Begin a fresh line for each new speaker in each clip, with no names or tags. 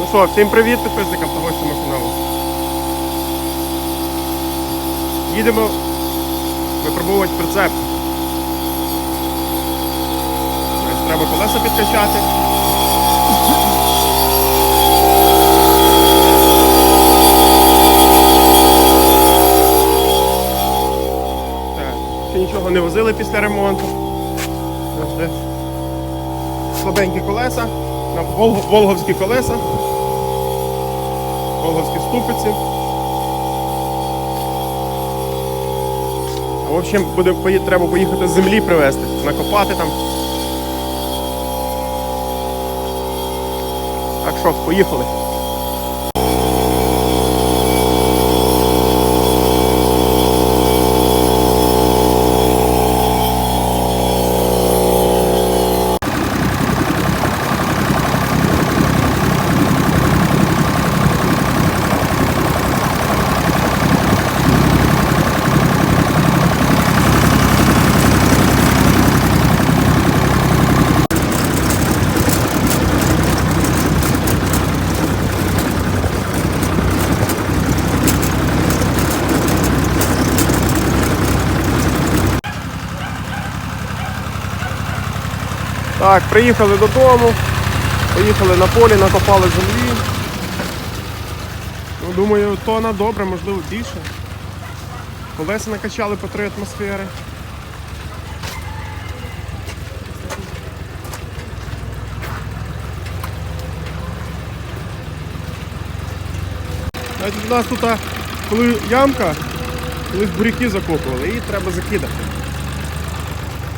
Ну що, всім привіт підписникам та гостям каналу. Їдемо випробовувати прицеп. Треба колеса підкачати. Ще нічого не возили після ремонту. Слабенькі колеса, на вол- волговські колеса, волговські ступиці. В общем, буде, треба поїхати з землі привезти, накопати там. Так що, поїхали. Так, приїхали додому, поїхали на полі, накопали землі. Ну, думаю, тона добре, можливо, більше. Колеса накачали по 3 атмосфери. У нас тут, коли ямка, колись буряки закопували, її треба закидати.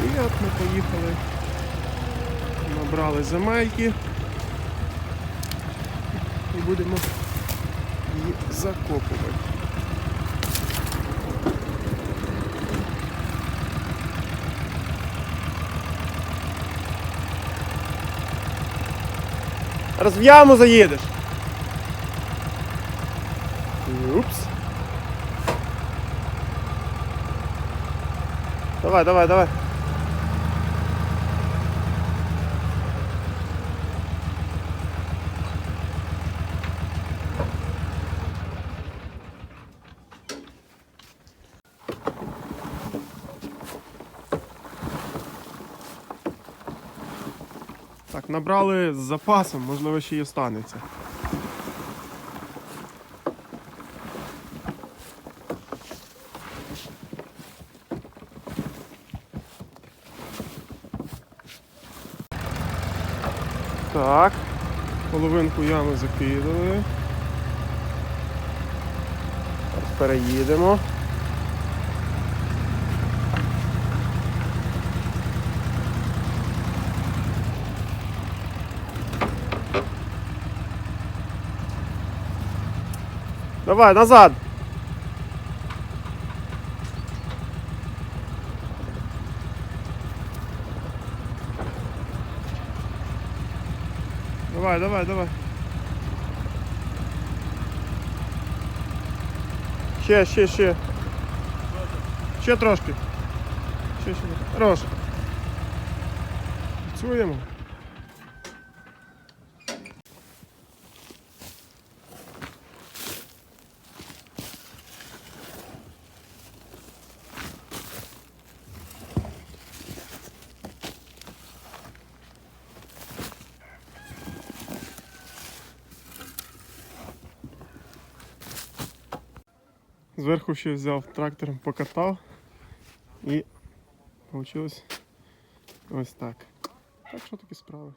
І от ми поїхали. Набрали земельки і будемо її закопувати. Раз в яму заїдеш. Упс. Давай, давай, давай. Так, набрали з запасом, можливо, ще й останеться. Так, половинку ями закидали. Переїдемо. Давай, назад. Давай, давай, давай. Ще, ще, ще. Ще трошки. Ще, ще. Хорош. Працюємо. Зверху ще взяв трактором, покатав і вийшло ось так. Так що такі справи.